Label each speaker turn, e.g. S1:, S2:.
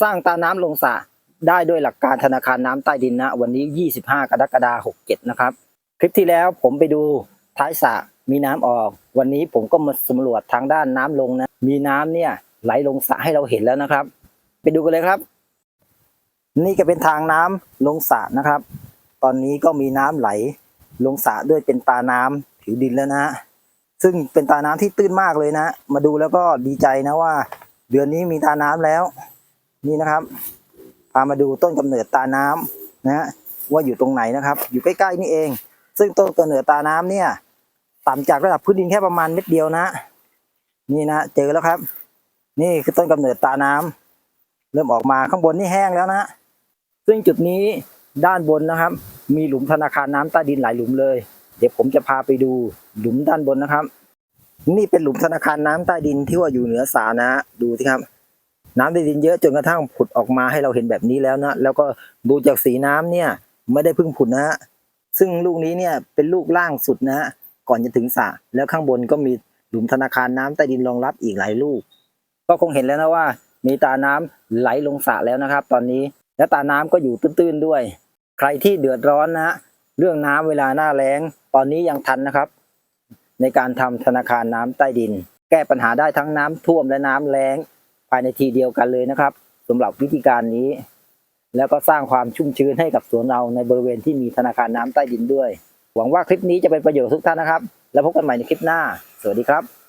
S1: สร้างตาน้ำลงสระได้ด้วยหลักการธนาคารน้ำใต้ดินนะวันนี้ 25 กรกฎาคม67 นะครับ คลิปที่แล้วผมไปดูท้ายสระมีน้ำออก วันนี้ผมก็มาสำรวจทางด้านน้ำลงนะมีน้ำเนี่ยไหลลงสระให้เราเห็นแล้วนะครับ ไปดูกันเลยครับ นี่ก็เป็นทางน้ำลงสระนะครับ ตอนนี้ก็มีน้ำไหลลงสระด้วยเป็นตาน้ำผิวดินแล้วนะฮะซึ่งเป็นตาน้ำที่ตื้นมากเลยนะ มาดูแล้วก็ดีใจนะว่า เดือนนี้มีตาน้ำแล้ว นี่นะครับพามาดูต้นกำเนิดตาน้ำนะฮะว่าอยู่ตรงไหนนะครับ อยู่ใกล้ๆนี่เอง ซึ่งต้นกำเนิดตาน้ำเนี่ย ต่ำจากระดับพื้นดินแค่ประมาณเม็ดเดียวนะ นี่นะเจอแล้วครับ นี่คือต้นกำเนิดตาน้ำเริ่มออกมาข้างบนนี่แห้งแล้วนะ ซึ่งจุดนี้ด้านบนนะครับ มีหลุมธนาคารน้ำใต้ดินหลายหลุมเลย เดี๋ยวผมจะพาไปดูหลุมด้านบนนะครับ นี่เป็นหลุมธนาคารน้ำใต้ดินที่ว่าอยู่เหนือสานะดูสิครับ น้ำใต้ดินเยอะจนกระทั่งผุดออกมาให้เราเห็นแบบนี้แล้วนะแล้วก็ดูจากสีน้ำเนี่ยไม่ได้เพิ่งผุดนะฮะซึ่งลูกนี้เนี่ยเป็นลูกล่างสุดนะฮะก่อนจะถึงสระแล้วข้างบนก็มีหลุมธนาคารน้ำใต้ดินรองรับอีกหลายลูก ก็คงเห็นแล้วนะว่า มีตาน้ำไหลลงสระแล้วนะครับ ตอนนี้และตาน้ำก็อยู่ตื้นๆด้วย ใครที่เดือดร้อนนะฮะเรื่องน้ำเวลาหน้าแล้ง ตอนนี้ยังทันนะครับ ในการทำธนาคารน้ำใต้ดิน แก้ปัญหาได้ทั้งน้ำท่วมและน้ำแล้ง ภายในทีเดียวกันเลยนะครับสำหรับวิธีการนี้ แล้วก็สร้างความชุ่มชื้นให้กับสวนเราในบริเวณที่มีธนาคารน้ำใต้ดินด้วย หวังว่าคลิปนี้จะเป็นประโยชน์ทุกท่านนะครับ แล้วพบกันใหม่ในคลิปหน้า สวัสดีครับ